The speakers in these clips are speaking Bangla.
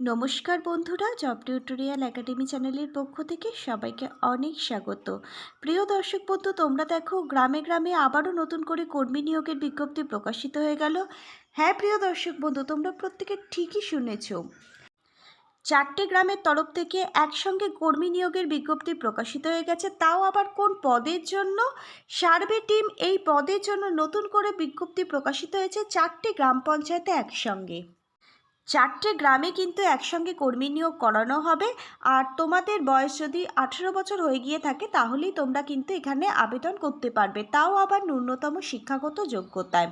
নমস্কার বন্ধুরা, জব টিউটোরিয়াল একাডেমি চ্যানেলের পক্ষ থেকে সবাইকে অনেক স্বাগত। প্রিয় দর্শক বন্ধু, তোমরা দেখো, গ্রামে গ্রামে আবারও নতুন করে কর্মী নিয়োগের বিজ্ঞপ্তি প্রকাশিত হয়ে গেল। হ্যাঁ প্রিয় দর্শক বন্ধু, তোমরা প্রত্যেকে ঠিকই শুনেছ। চারটে গ্রামের তরফ থেকে একসঙ্গে কর্মী নিয়োগের বিজ্ঞপ্তি প্রকাশিত হয়ে গেছে। তাও আবার কোন পদের জন্য? সার্ভে টিম এই পদের জন্য নতুন করে বিজ্ঞপ্তি প্রকাশিত হয়েছে চারটে গ্রাম পঞ্চায়েতে একসঙ্গে। চারটে গ্রামে কিন্তু একসঙ্গে কর্মী নিয়োগ করানো হবে। আর তোমাদের বয়স যদি আঠেরো বছর হয়ে গিয়ে থাকে, তাহলেই তোমরা কিন্তু এখানে আবেদন করতে পারবে। তাও আবার ন্যূনতম শিক্ষাগত যোগ্যতায়।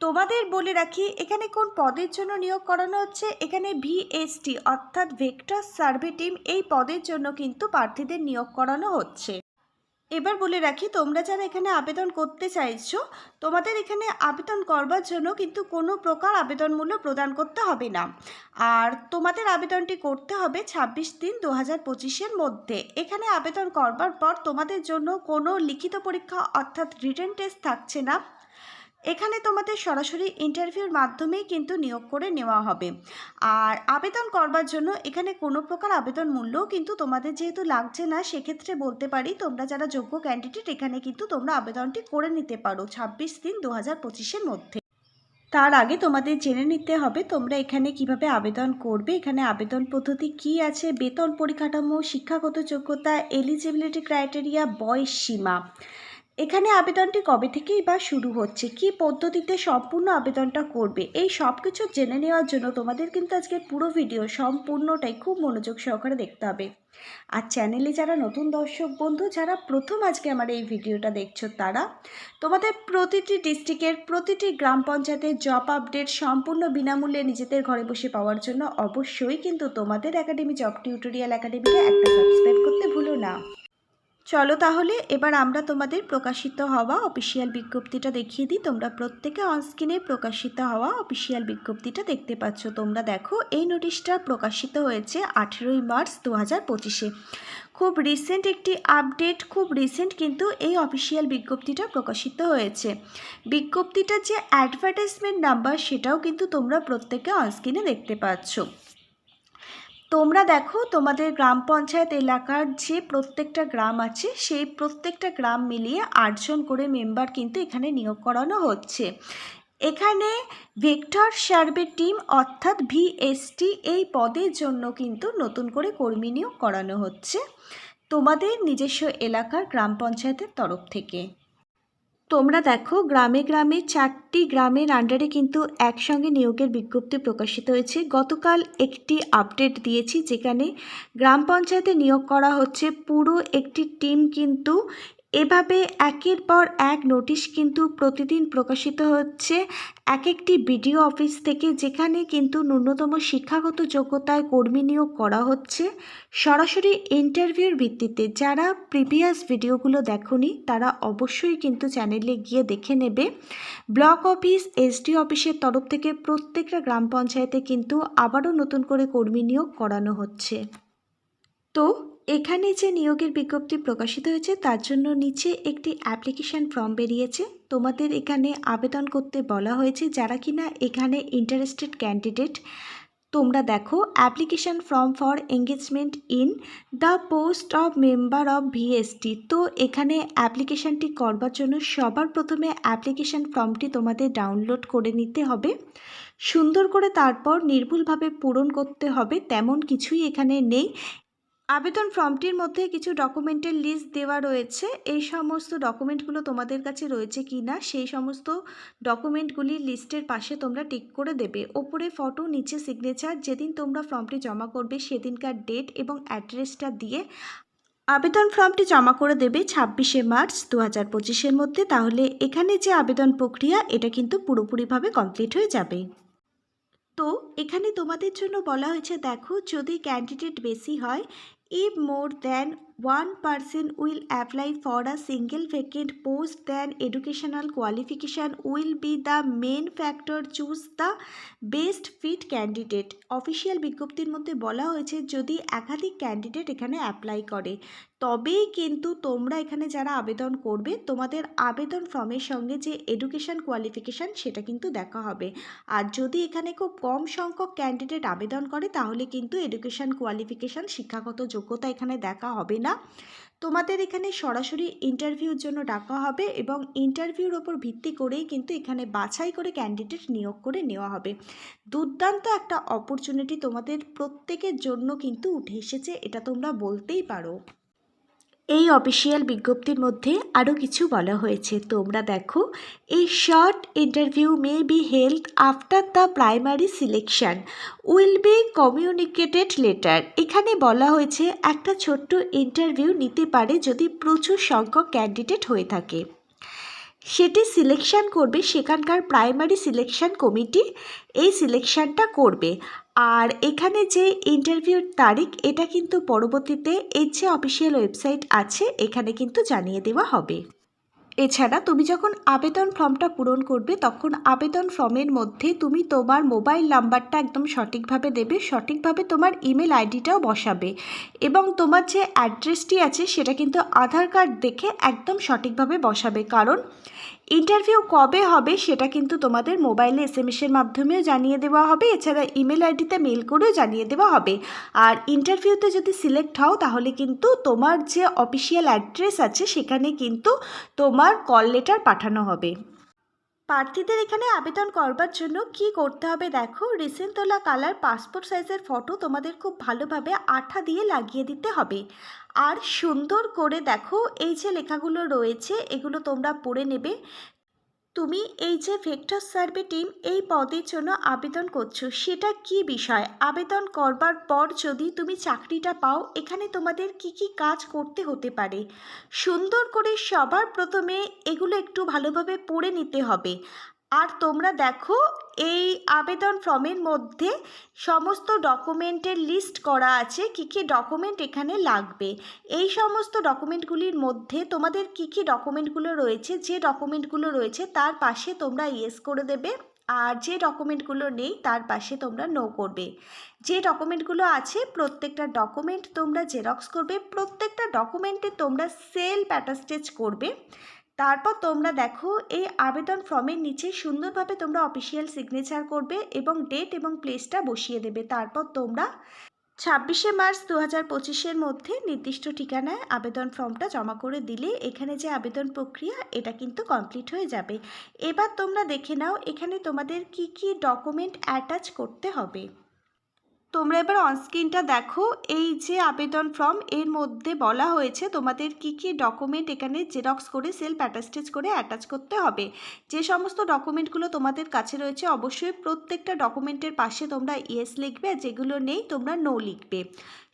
তোমাদের বলে রাখি, এখানে কোন পদের জন্য নিয়োগ করানো হচ্ছে? এখানে ভিএসটি, অর্থাৎ ভেক্টর সার্ভে টিম, এই পদের জন্য কিন্তু প্রার্থীদের নিয়োগ করানো হচ্ছে। এবার বলে রাখি, তোমরা যারা এখানে আবেদন করতে চাইছো, তোমাদের এখানে আবেদন করবার জন্য কিন্তু কোনো প্রকার আবেদন মূল্য প্রদান করতে হবে না। আর তোমাদের আবেদনটি করতে হবে ছাব্বিশ দিন দু হাজার পঁচিশের মধ্যে। এখানে আবেদন করবার পর তোমাদের জন্য কোনো লিখিত পরীক্ষা অর্থাৎ রিটার্ন টেস্ট থাকছে না। এখানে তোমাদের সরাসরি ইন্টারভিউর মাধ্যমেই কিন্তু নিয়োগ করে নেওয়া হবে। আর আবেদন করবার জন্য এখানে কোনো প্রকার আবেদন মূল্যও কিন্তু তোমাদের যেহেতু লাগছে না, সেক্ষেত্রে বলতে পারি তোমরা যারা যোগ্য ক্যান্ডিডেট এখানে কিন্তু তোমরা আবেদনটি করে নিতে পারো ছাব্বিশ তিন দু হাজার পঁচিশের মধ্যে। তার আগে তোমাদের জেনে নিতে হবে তোমরা এখানে কীভাবে আবেদন করবে, এখানে আবেদন পদ্ধতি কি আছে, বেতন পরিকাঠামো, শিক্ষাগত যোগ্যতা এলিজিবিলিটি ক্রাইটেরিয়া বয়স সীমা। এখানে আবেদনটি কবে থেকেই বা শুরু হচ্ছে? কি পদ্ধতিতে সম্পূর্ণ আবেদনটা করবে? এই সব কিছু জেনে নেওয়ার জন্য তোমাদের কিন্তু আজকে পুরো ভিডিও সম্পূর্ণটাই খুব মনোযোগ সহকারে দেখতে হবে। আর চ্যানেলে যারা নতুন দর্শক, বন্ধু, যারা প্রথম আজকে আমার এই ভিডিওটা দেখছ, তারা তোমাদের প্রতিটি ডিস্ট্রিক্টের প্রতিটি গ্রাম পঞ্চায়েতের জব আপডেট সম্পূর্ণ বিনামূল্যে নিজেদের ঘরে বসে পাওয়ার জন্য অবশ্যই কিন্তু তোমাদের একাডেমি জব টিউটোরিয়াল একাডেমিকে একটা সাবস্ক্রাইব করতে ভুলো না। চলো তাহলে, এবার আমরা তোমাদের প্রকাশিত হওয়া অফিসিয়াল বিজ্ঞপ্তিটা দেখিয়ে দিই। তোমরা প্রত্যেকে অনস্ক্রিনে প্রকাশিত হওয়া অফিসিয়াল বিজ্ঞপ্তিটা দেখতে পাচ্ছ। তোমরা দেখো, এই নোটিশটা প্রকাশিত হয়েছে আঠেরোই মার্চ দু হাজার পঁচিশে। খুব রিসেন্ট একটি আপডেট খুব রিসেন্ট কিন্তু এই অফিসিয়াল বিজ্ঞপ্তিটা প্রকাশিত হয়েছে। বিজ্ঞপ্তিটার যে অ্যাডভার্টাইজমেন্ট নাম্বার সেটাও কিন্তু তোমরা প্রত্যেকে অনস্ক্রিনে দেখতে পাচ্ছ। তোমরা দেখো, তোমাদের গ্রাম পঞ্চায়েত এলাকার যে প্রত্যেকটা গ্রাম আছে, সেই প্রত্যেকটা গ্রাম মিলিয়ে আটজন করে মেম্বার কিন্তু এখানে নিয়োগ করানো হচ্ছে। এখানে ভেক্টর সার্ভে টিম অর্থাৎ ভিএসটি এই পদের জন্য কিন্তু নতুন করে কর্মী নিয়োগ করানো হচ্ছে। তোমাদের নিজস্ব এলাকার গ্রাম পঞ্চায়েতের তরফ থেকে। তোমরা দেখো, গ্রামে গ্রামে চারটি গ্রামের আন্ডারে কিন্তু একসঙ্গে নিয়োগের বিজ্ঞপ্তি প্রকাশিত হয়েছে। গতকাল একটি আপডেট দিয়েছি যেখানে গ্রাম পঞ্চায়েতে নিয়োগ করা হচ্ছে। পুরো একটি টিম কিন্তু এভাবে একের পর এক নোটিশ কিন্তু প্রতিদিন প্রকাশিত হচ্ছে। এক একটি বিডিও অফিস থেকে যেখানে কিন্তু ন্যূনতম শিক্ষাগত যোগ্যতায় কর্মী নিয়োগ করা হচ্ছে। সরাসরি ইন্টারভিউর ভিত্তিতে যারা প্রিভিয়াস ভিডিওগুলো দেখনি, তারা অবশ্যই কিন্তু চ্যানেলে গিয়ে দেখে নেবে। ব্লক অফিস, এসডি অফিসের তরফ থেকে প্রত্যেকটা গ্রাম পঞ্চায়েতে কিন্তু আবারও নতুন করে কর্মী নিয়োগ করানো হচ্ছে। তো এখানে যে নিয়োগের বিজ্ঞপ্তি প্রকাশিত হয়েছে, তার জন্য নিচে একটি অ্যাপ্লিকেশন ফর্ম বেরিয়েছে। তোমাদের এখানে আবেদন করতে বলা হয়েছে যারা কিনা এখানে ইন্টারেস্টেড ক্যান্ডিডেট তোমরা দেখো, application form for engagement in the post of member of VST. তো এখানে অ্যাপ্লিকেশানটি করবার জন্য সবার প্রথমে অ্যাপ্লিকেশন ফর্মটি তোমাদের ডাউনলোড করে নিতে হবে। সুন্দর করে তারপর নির্ভুলভাবে পূরণ করতে হবে, তেমন কিছুই এখানে নেই। আবেদন ফর্মটির মধ্যে কিছু ডকুমেন্টের লিস্ট দেওয়া রয়েছে। এই সমস্ত ডকুমেন্টগুলো তোমাদের কাছে রয়েছে কি না সেই সমস্ত ডকুমেন্টগুলির লিস্টের পাশে তোমরা টিক করে দেবে। ওপরে ফটো নিচে সিগনেচার যেদিন তোমরা ফর্মটি জমা করবে সেদিনকার ডেট এবং অ্যাড্রেসটা দিয়ে আবেদন ফর্মটি জমা করে দেবে ছাব্বিশে মার্চ দু হাজার পঁচিশের মধ্যে। তাহলে এখানে যে আবেদন প্রক্রিয়া, এটা কিন্তু পুরোপুরিভাবে কমপ্লিট হয়ে যাবে। তো এখানে তোমাদের জন্য বলা হয়েছে, দেখো যদি ক্যান্ডিডেট বেশি হয় if more than one person will apply for a single vacant post, then educational qualification will be the main factor. Choose the best fit candidate official বিজ্ঞপ্তির মধ্যে বলা হয়েছে, যদি একাধিক ক্যান্ডিডেট এখানে অ্যাপ্লাই করে, তবেই কিন্তু তোমরা এখানে যারা আবেদন করবে, তোমাদের আবেদন ফর্মের সঙ্গে যে এডুকেশন কোয়ালিফিকেশান সেটা কিন্তু দেখা হবে। আর যদি এখানে খুব কম সংখ্যক ক্যান্ডিডেট আবেদন করে, তাহলে কিন্তু এডুকেশন কোয়ালিফিকেশান শিক্ষাগত যোগ্যতা এখানে দেখা হবে না। তোমাদের এখানে সরাসরি ইন্টারভিউর জন্য ডাকা হবে এবং ইন্টারভিউর ওপর ভিত্তি করেই কিন্তু এখানে বাছাই করে ক্যান্ডিডেট নিয়োগ করে নেওয়া হবে। দুর্দান্ত একটা অপরচুনিটি তোমাদের প্রত্যেকের জন্য কিন্তু উঠে এসেছে, এটা তোমরা বলতেই পারো। এই অফিসিয়াল বিজ্ঞপ্তির মধ্যে আরও কিছু বলা হয়েছে। তোমরা দেখো এই short interview may be held after the primary selection will be communicated letter এখানে বলা হয়েছে, একটা ছোট্ট ইন্টারভিউ নিতে পারে যদি প্রচুর সংখ্যক ক্যান্ডিডেট হয়ে থাকে। সেটি সিলেকশান করবে, সেখানকার প্রাইমারি সিলেকশন কমিটি এই সিলেকশনটা করবে। আর এখানে যে ইন্টারভিউর তারিখ, এটা কিন্তু পরবর্তীতে এর যে অফিসিয়াল ওয়েবসাইট আছে, এখানে কিন্তু জানিয়ে দেওয়া হবে। এছাড়া তুমি যখন আবেদন ফর্মটা পূরণ করবে, তখন আবেদন ফর্মের মধ্যে তুমি তোমার মোবাইল নাম্বারটা একদম সঠিকভাবে দেবে, সঠিকভাবে তোমার ইমেল আইডিটাও বসাবে এবং তোমার যে অ্যাড্রেসটি আছে, সেটা কিন্তু আধার কার্ড দেখে একদম সঠিকভাবে বসাবে। কারণ ইন্টারভিউ কবে হবে সেটা কিন্তু তোমাদের মোবাইলে এস এম এসের মাধ্যমেও জানিয়ে দেওয়া হবে। এছাড়া ইমেল আইডিতে মেল করেও জানিয়ে দেওয়া হবে। আর ইন্টারভিউতে যদি সিলেক্ট হও, তাহলে কিন্তু তোমার যে অফিসিয়াল অ্যাড্রেস আছে, সেখানে কিন্তু তোমার কল লেটার পাঠানো হবে। প্রার্থীদের এখানে আবেদন করবার জন্য কি করতে হবে দেখো। রিসেন্ট তোলা কালার পাসপোর্ট সাইজের ফটো তোমাদের খুব ভালোভাবে আঠা দিয়ে লাগিয়ে দিতে হবে। আর সুন্দর করে দেখো, এই যে লেখাগুলো রয়েছে, এগুলো তোমরা পড়ে নেবে। তুমি এই যে ভেক্টর সার্ভে টিম এই পদের জন্য আবেদন করছ, সেটা কি বিষয়? আবেদন করবার পর যদি তুমি চাকরিটা পাও, এখানে তোমাদের কি কি কাজ করতে হতে পারে? সুন্দর করে সবার প্রথমে এগুলো একটু ভালোভাবে পড়ে নিতে হবে। আর তোমরা দেখো, এই আবেদন ফর্মের মধ্যে সমস্ত ডকুমেন্টের লিস্ট করা আছে, কী কী ডকুমেন্ট এখানে লাগবে। এই সমস্ত ডকুমেন্টগুলির মধ্যে তোমাদের কী কী ডকুমেন্টগুলো রয়েছে, যে ডকুমেন্টগুলো রয়েছে তার পাশে তোমরা ইয়েস করে দেবে, আর যে ডকুমেন্টগুলো নেই তার পাশে তোমরা নো করবে। যে ডকুমেন্টগুলো আছে, প্রত্যেকটা ডকুমেন্ট তোমরা জেরক্স করবে, প্রত্যেকটা ডকুমেন্টে তোমরা সেল প্যাটাস্টেজ করবে। তারপর তোমরা দেখো, এই আবেদন ফর্মের নিচে সুন্দরভাবে তোমরা অফিসিয়াল সিগনেচার করবে এবং ডেট এবং প্লেসটা বসিয়ে দেবে। তারপর তোমরা ছাব্বিশে মার্চ দু হাজার পঁচিশের মধ্যে নির্দিষ্ট ঠিকানায় আবেদন ফর্মটা জমা করে দিলে এখানে যে আবেদন প্রক্রিয়া, এটা কিন্তু কমপ্লিট হয়ে যাবে। এবার তোমরা দেখে নাও, এখানে তোমাদের কি কি ডকুমেন্ট অ্যাটাচ করতে হবে। তোমরা এবার অনস্ক্রিনটা দেখো। এই যে আবেদন ফর্ম এর মধ্যে বলা হয়েছে তোমাদের কি কি ডকুমেন্ট এখানে জেরক্স করে সেলফ অ্যাটাস্টেজ করে অ্যাটাচ করতে হবে। যে সমস্ত ডকুমেন্টগুলো তোমাদের কাছে রয়েছে, অবশ্যই প্রত্যেকটা ডকুমেন্টের পাশে তোমরা ইয়েস লিখবে আর যেগুলো নেই তোমরা নো লিখবে।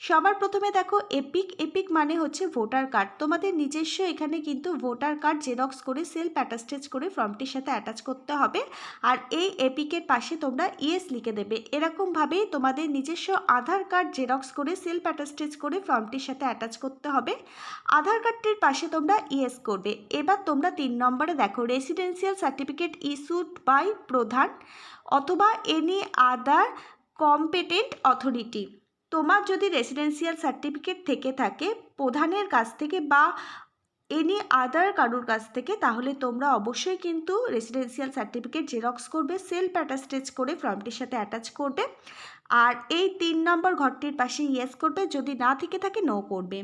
সবার প্রথমে দেখো এপিক এপিক মানে হচ্ছে ভোটার কার্ড। তোমাদের নিজস্ব এখানে কিন্তু ভোটার কার্ড জেরক্স করে সেলফ অ্যাটাস্টেজ করে ফর্মটির সাথে অ্যাটাচ করতে হবে। আর এই এপিকের পাশে তোমরা ইএস লিখে দেবে। এরকমভাবেই তোমাদের নিজস্ব আধার কার্ড জেরক্স করে সেলফ অ্যাটাস্টেজ করে ফর্মটির সাথে অ্যাটাচ করতে হবে। আধার কার্ডটির পাশে তোমরা ইএস করবে। এবার তোমরা তিন নম্বরে দেখো রেসিডেন্সিয়াল সার্টিফিকেট ইস্যুড বাই প্রধান অথবা এনি আদার কম্পিটেন্ট অথরিটি। তোমার যদি রেসিডেন্সিয়াল সার্টিফিকেট থেকে থাকে, প্রধানের কাছ থেকে বা এনি আদার কারুর কাছ থেকে, তাহলে তোমরা অবশ্যই কিন্তু রেসিডেন্সিয়াল সার্টিফিকেট জেরক্স করবে সেলফ অ্যাটাস্টেজ করে ফর্মটির সাথে অ্যাটাচ করবে। আর এই তিন নম্বর ঘরটির পাশে ইয়েস করবে, যদি না থেকে থাকে নো করবে।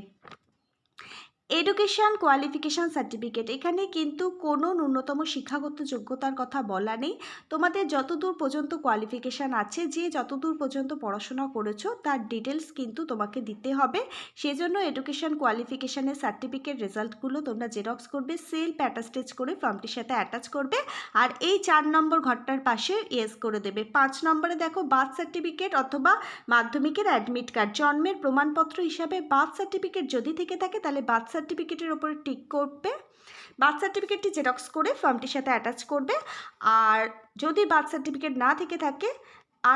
এডুকেশান কোয়ালিফিকেশান সার্টিফিকেট এখানে কিন্তু কোনো ন্যূনতম শিক্ষাগত যোগ্যতার কথা বলা নেই। তোমাদের যতদূর পর্যন্ত কোয়ালিফিকেশান আছে, যে যতদূর পর্যন্ত পড়াশোনা করেছ, তার ডিটেলস কিন্তু তোমাকে দিতে হবে। সেজন্য এডুকেশান কোয়ালিফিকেশানের সার্টিফিকেট রেজাল্টগুলো তোমরা জেরক্স করবে সেল প্যাটাস্টেজ করে ফর্মটির সাথে অ্যাটাচ করবে, আর এই চার নম্বর ঘরটার পাশে ইয়েস করে দেবে। পাঁচ নম্বরে দেখো বার্থ সার্টিফিকেট অথবা মাধ্যমিকের অ্যাডমিট কার্ড জন্মের প্রমাণপত্র হিসাবে বার্থ সার্টিফিকেট যদি থেকে থাকে, তাহলে বার্থ সার্টিফিকেটের ওপরে টিক করবে। বার্থ সার্টিফিকেটটি জেরক্স করে ফর্মটির সাথে অ্যাটাচ করবে। আর যদি বার্থ সার্টিফিকেট না থেকে থাকে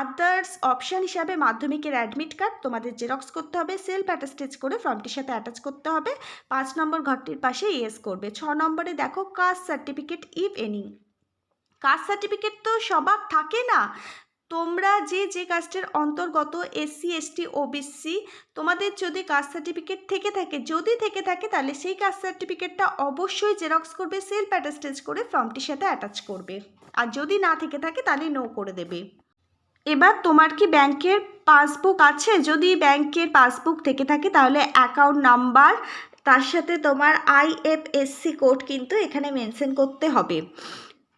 আদার্স অপশান হিসাবে মাধ্যমিকের অ্যাডমিট কার্ড তোমাদের জেরক্স করতে হবে সেলফ অ্যাটাস্টেজ করে ফর্মটির সাথে অ্যাটাচ করতে হবে। পাঁচ নম্বর ঘরটির পাশে ইয়েস করবে। ছ নম্বরে দেখো caste certificate if any caste certificate তো সবার থাকে না। তোমরা যে যে কাস্টের অন্তর্গত এসসি এসটি ওবিসি তোমাদের যদি কাস্ট সার্টিফিকেট থেকে থাকে, যদি থেকে থাকে, তাহলে সেই কাস্ট সার্টিফিকেটটা অবশ্যই জেরক্স করবে, সেলফ অ্যাটাস্টেজ করে ফর্মটির সাথে অ্যাটাচ করবে। আর যদি না থেকে থাকে, তাহলে নো করে দেবে। এবার তোমার কি ব্যাংকের পাসবুক আছে? যদি ব্যাংকের পাসবুক থেকে থাকে, তাহলে অ্যাকাউন্ট নাম্বার, তার সাথে তোমার আইএফএসসি কোড কিন্তু এখানে মেনশন করতে হবে।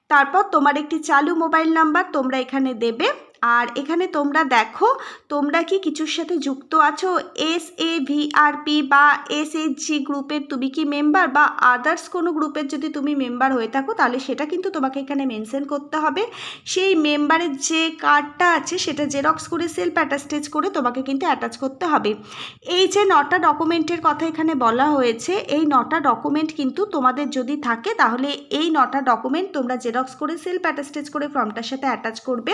তারপর তোমার একটি চালু মোবাইল নাম্বার তোমরা এখানে দেবে। আর এখানে তোমরা দেখো, তোমরা কি কিছুর সাথে যুক্ত আছো? এস এ ভিআরপি বা এস এইচ জি গ্রুপের তুমি কি মেম্বার বা আদার্স কোনো গ্রুপের যদি তুমি মেম্বার হয়ে থাকো, তাহলে সেটা কিন্তু তোমাকে এখানে মেনশন করতে হবে। সেই মেম্বারের যে কার্ডটা আছে, সেটা জেরক্স করে সেলফ অ্যাটাস্টেজ করে তোমাকে কিন্তু অ্যাটাচ করতে হবে। এই যে নটা ডকুমেন্টের কথা এখানে বলা হয়েছে, এই নটা ডকুমেন্ট কিন্তু তোমাদের যদি থাকে, তাহলে এই নটা ডকুমেন্ট তোমরা জেরক্স করে সেলফ অ্যাটাস্টেজ করে ফর্মটার সাথে অ্যাটাচ করবে।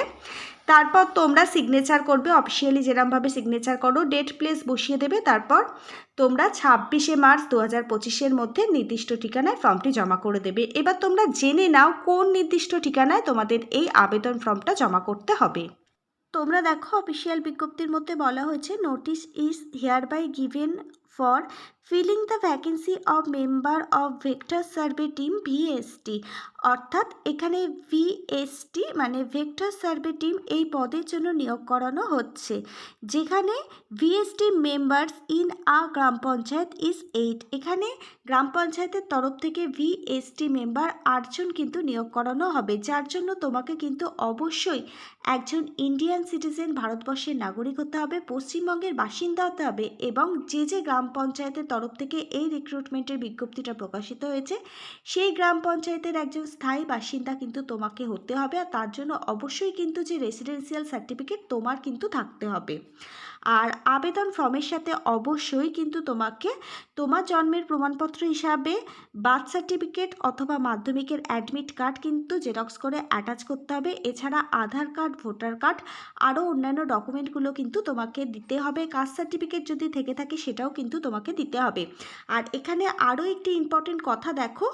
তারপর তোমরা সিগনেচার করবে অফিসিয়ালি যেরমভাবে সিগনেচার করো ডেট প্লেস বসিয়ে দেবে, তারপর তোমরা ছাব্বিশে মার্চ দু হাজার পঁচিশের মধ্যে নির্দিষ্ট ঠিকানায় ফর্মটি জমা করে দেবে। এবার তোমরা জেনে নাও কোন নির্দিষ্ট ঠিকানায় তোমাদের এই আবেদন ফর্মটা জমা করতে হবে। তোমরা দেখো অফিসিয়াল বিজ্ঞপ্তির মধ্যে বলা হয়েছে notice is hereby given for filling the vacancy of member of vector survey team VST অর্থাৎ এখানে ভিএসটি মানে ভেক্টর সার্ভে টিম এই পদের জন্য নিয়োগ করানো হচ্ছে, যেখানে VST members in a gram panchayat is eight এখানে গ্রাম পঞ্চায়েতের তরফ থেকে ভিএসটি মেম্বার আটজন কিন্তু নিয়োগ করানো হবে, যার জন্য তোমাকে কিন্তু অবশ্যই একজন ইন্ডিয়ান সিটিজেন ভারতবর্ষের নাগরিক হতে হবে, পশ্চিমবঙ্গের বাসিন্দা হতে হবে এবং যে যে গ্রাম পঞ্চায়েতের তরফ থেকে এই রিক্রুটমেন্টের বিজ্ঞপ্তিটা প্রকাশিত হয়েছে। সেই গ্রাম পঞ্চায়েতের একজন স্থায়ী বাসিন্দা কিন্তু তোমাকে হতে হবে আর তার জন্য অবশ্যই কিন্তু যে রেসিডেন্সিয়াল সার্টিফিকেট তোমার কিন্তু থাকতে হবে। আর আবেদন ফর্মের সাথে অবশ্যই কিন্তু তোমাকে তোমার জন্মের প্রমাণপত্র হিসাবে বার্থ সার্টিফিকেট অথবা মাধ্যমিকের অ্যাডমিট কার্ড কিন্তু জেরক্স করে অ্যাটাচ করতে হবে। এছাড়া আধার কার্ড ভোটার কার্ড আরও অন্যান্য ডকুমেন্টগুলো কিন্তু তোমাকে দিতে হবে। কাস্ট সার্টিফিকেট যদি থেকে থাকে সেটাও কিন্তু তোমাকে দিতে হবে। আর এখানে আরও একটি ইম্পর্টেন্ট কথা দেখো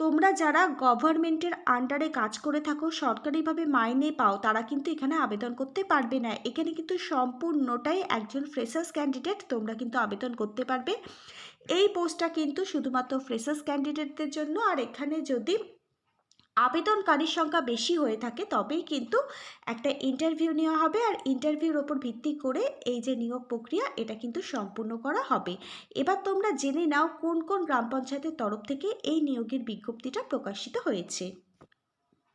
তোমরা যারা গভর্নমেন্টের আন্ডারে কাজ করে থাকো, সরকারিভাবে মাইনে পাও, তারা কিন্তু এখানে আবেদন করতে পারবে না। এখানে কিন্তু সম্পূর্ণটাই একজন ফ্রেশার্স ক্যান্ডিডেট তোমরা কিন্তু আবেদন করতে পারবে। এই পোস্টটা কিন্তু শুধুমাত্র ফ্রেশার্স ক্যান্ডিডেটদের জন্য, আর এখানে যদি আবেদনকারীর সংখ্যা বেশি হয়ে থাকে, তবেই কিন্তু একটা ইন্টারভিউ নেওয়া হবে আর ইন্টারভিউর ওপর ভিত্তি করে এই যে নিয়োগ প্রক্রিয়া, এটা কিন্তু সম্পূর্ণ করা হবে। এবার তোমরা জেনে নাও কোন কোন গ্রাম পঞ্চায়েতের তরফ থেকে এই নিয়োগের বিজ্ঞপ্তিটা প্রকাশিত হয়েছে।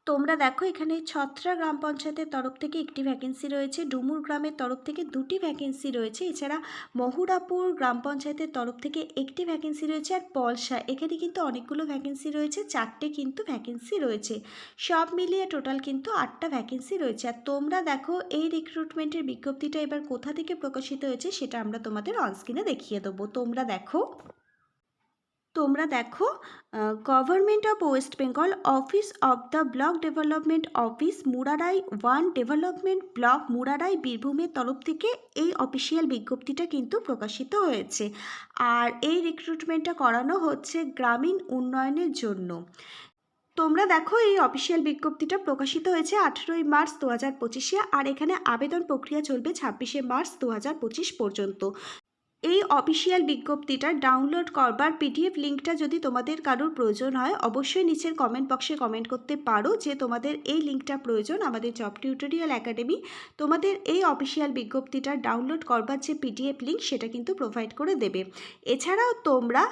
তোমরা দেখো এখানে ছত্রা গ্রাম পঞ্চায়েতের তরফ থেকে একটি ভ্যাকেন্সি রয়েছে। ডুমুর গ্রামের তরফ থেকে দুটি ভ্যাকেন্সি রয়েছে। এছাড়া মহুরাপুর গ্রাম পঞ্চায়েতের তরফ থেকে একটি ভ্যাকেন্সি রয়েছে আর পলসা। এখানে কিন্তু অনেকগুলো ভ্যাকেন্সি রয়েছে, চারটে কিন্তু ভ্যাকেন্সি রয়েছে। সব মিলিয়ে টোটাল কিন্তু আটটা ভ্যাকেন্সি রয়েছে। আর তোমরা দেখো এই রিক্রুটমেন্টের বিজ্ঞপ্তিটা এবার কোথা থেকে প্রকাশিত হয়েছে সেটা আমরা তোমাদের অনস্ক্রিনে দেখিয়ে দেবো। তোমরা দেখো। তোমরা দেখো government of West Bengal office of the block development office Murarai one development block Murarai বীরভূমের তরফ থেকে এই অফিসিয়াল বিজ্ঞপ্তিটা কিন্তু প্রকাশিত হয়েছে। আর এই রিক্রুটমেন্টটা করানো হচ্ছে গ্রামীণ উন্নয়নের জন্য। তোমরা দেখো, এই অফিসিয়াল বিজ্ঞপ্তিটা প্রকাশিত হয়েছে আঠেরোই মার্চ দু হাজার পঁচিশে, আর এখানে আবেদন প্রক্রিয়া চলবে ছাব্বিশে মার্চ দু হাজার পঁচিশ পর্যন্ত। এই অফিসিয়াল বিজ্ঞপ্তিটা ডাউনলোড করবার পিডিএফ লিঙ্কটা যদি তোমাদের কারোর প্রয়োজন হয়, অবশ্যই নিচের কমেন্ট বক্সে কমেন্ট করতে পারো যে তোমাদের এই লিঙ্কটা প্রয়োজন, আমাদের জব টিউটোরিয়াল একাডেমি তোমাদের এই অফিসিয়াল বিজ্ঞপ্তিটা ডাউনলোড করবার যে পিডিএফ লিঙ্ক সেটা কিন্তু প্রোভাইড করে দেবে। এছাড়াও তোমরা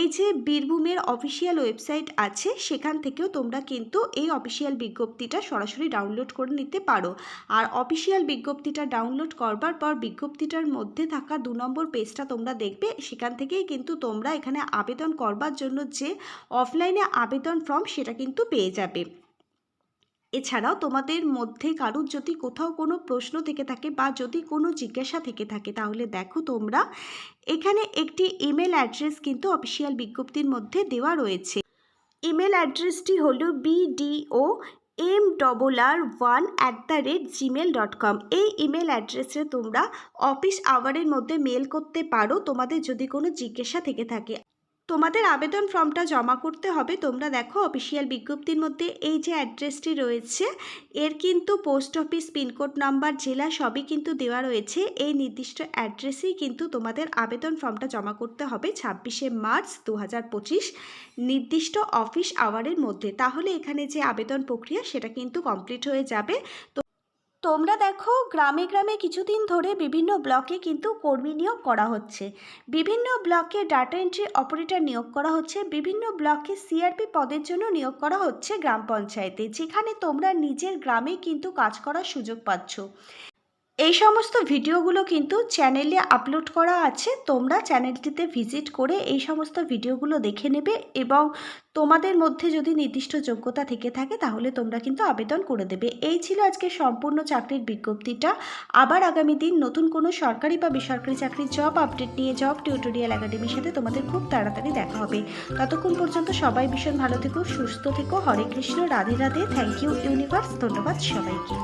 এই যে বীরভূমের অফিসিয়াল ওয়েবসাইট আছে, সেখান থেকেও তোমরা কিন্তু এই অফিসিয়াল বিজ্ঞপ্তিটা সরাসরি ডাউনলোড করে নিতে পারো। আর অফিসিয়াল বিজ্ঞপ্তিটা ডাউনলোড করবার পর বিজ্ঞপ্তিটার মধ্যে থাকা দু নম্বর পেজটা তোমরা দেখবে। সেখান থেকেই কিন্তু তোমরা এখানে আবেদন করবার জন্য যে অফলাইনে আবেদন ফর্ম সেটা কিন্তু পেয়ে যাবে। এছাড়াও তোমাদের মধ্যে কারুর যদি কোথাও কোনো প্রশ্ন থেকে থাকে বা যদি কোনো জিজ্ঞাসা থেকে থাকে, তাহলে দেখো তোমরা এখানে একটি ইমেল অ্যাড্রেস কিন্তু অফিসিয়াল বিজ্ঞপ্তির মধ্যে দেওয়া রয়েছে। ইমেল অ্যাড্রেসটি হলো BDO M double R one at the rate Gmail dot com এই ইমেল অ্যাড্রেসে তোমরা অফিস আওয়ারের মধ্যে মেল করতে পারো, তোমাদের যদি কোনো জিজ্ঞাসা থেকে থাকে। তোমাদের আবেদন ফর্মটা জমা করতে হবে। তোমরা দেখো অফিসিয়াল বিজ্ঞপ্তির মধ্যে এই যে অ্যাড্রেসটি রয়েছে, এর কিন্তু পোস্ট অফিস পিনকোড নাম্বার জেলা সবই কিন্তু দেওয়া রয়েছে। এই নির্দিষ্ট অ্যাড্রেসেই কিন্তু তোমাদের আবেদন ফর্মটা জমা করতে হবে ছাব্বিশে মার্চ দু হাজার পঁচিশ, নির্দিষ্ট অফিস আওয়ারের মধ্যে। তাহলে এখানে যে আবেদন প্রক্রিয়া, সেটা কিন্তু কমপ্লিট হয়ে যাবে। তোমরা দেখো, গ্রামে গ্রামে কিছুদিন ধরে বিভিন্ন ব্লকে কিন্তু কর্মী নিয়োগ করা হচ্ছে। বিভিন্ন ব্লকে ডাটা এন্ট্রি অপারেটর নিয়োগ করা হচ্ছে, বিভিন্ন ব্লকে সিআরপি পদের জন্য নিয়োগ করা হচ্ছে গ্রাম পঞ্চায়েতে, যেখানে তোমরা নিজের গ্রামে কিন্তু কাজ করার সুযোগ পাচ্ছ। এই সমস্ত ভিডিওগুলো কিন্তু চ্যানেলে আপলোড করা আছে। তোমরা চ্যানেলটিতে ভিজিট করে এই সমস্ত ভিডিওগুলো দেখে নেবে এবং তোমাদের মধ্যে যদি নির্দিষ্ট যোগ্যতা থেকে থাকে তাহলে তোমরা কিন্তু আবেদন করে দেবে। এই ছিল আজকে সম্পূর্ণ চাকরির বিজ্ঞপ্তিটা। আবার আগামী দিন নতুন কোনো সরকারি বা বেসরকারি চাকরির জব আপডেট নিয়ে জব টিউটোরিয়াল একাডেমির সাথে তোমাদের খুব তাড়াতাড়ি দেখা হবে। ততক্ষণ পর্যন্ত সবাই ভীষণ ভালো থেকো, সুস্থ থেকো। Hare Krishna, Radhe Radhe. Thank you universe ধন্যবাদ সবাইকে।